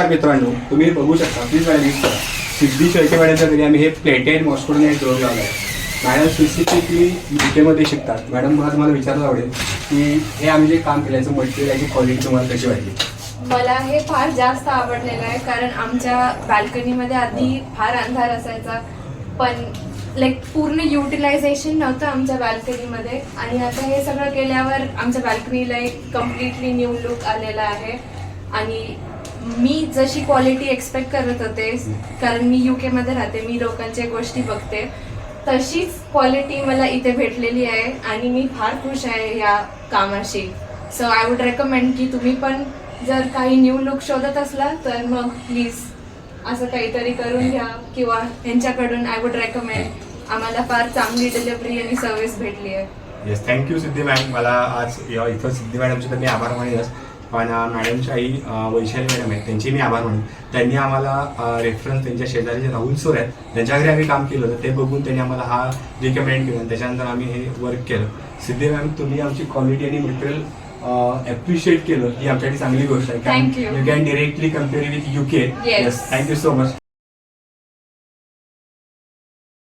नमस्कार मित्रांनो तुम्ही बघू शकता प्लीज मला यूज करा. सिद्धी शेळके घरी आम्ही हे प्लेटेड मॉस्कोडने मॉस्कोडून एक डोर लावला आहे मॅडम स्पेसिफिकली युकेमध्ये शिकतात. मॅडम मला तुम्हाला विचारायला आवडेल की हे आम्ही जे काम केलं याचं मटेरियल याची क्वालिटी तुम्हाला कशी वाटली? मला हे फार जास्त आवडलेलं आहे कारण आमच्या बाल्कनीमध्ये आधी फार अंधार असायचा पण लाईक पूर्ण युटिलायझेशन नव्हतं आमच्या बाल्कनीमध्ये आणि आता हे सगळं केल्यावर आमच्या बाल्कनीला एक कम्प्लिटली न्यू लुक आलेला आहे. आणि मी जशी क्वालिटी एक्सपेक्ट करत होते कारण मी यू केमध्ये राहते मी लोकांच्या गोष्टी बघते तशीच क्वालिटी मला इथे भेटलेली आहे आणि मी फार खुश आहे या कामाशी. सो आय वुड रेकमेंड की तुम्ही पण जर काही न्यू लुक शोधत असला तर मग प्लीज असं काहीतरी करून घ्या किंवा यांच्याकडून आय वुड रेकमेंड आम्हाला फार चांगली डिलिव्हरी आणि सर्व्हिस भेटली आहे. Yes thank you Siddhi ma'am. मला आज इथं सिद्धी मॅडमचे तर मी आभार मानेनच पण अं, मॅडमच्या आई वैशाली मॅडम आहेत त्यांचे मी आभार मानून त्यांनी आम्हाला रेफरन्स त्यांच्या शेजारी जे राहुल सर आहेत त्यांच्या घरी आम्ही काम केलं होतं ते बघून त्यांनी आम्हाला हा रिकमेंड केलं. आणि त्याच्यानंतर आम्ही हे वर्क केलं. सिद्धी मॅम तुम्ही आमची क्वालिटी आणि मटेरियल अप्रिशिएट केलं ही आमच्यासाठी चांगली गोष्ट आहे. you. You can directly compare with UK Yes. Thank you so much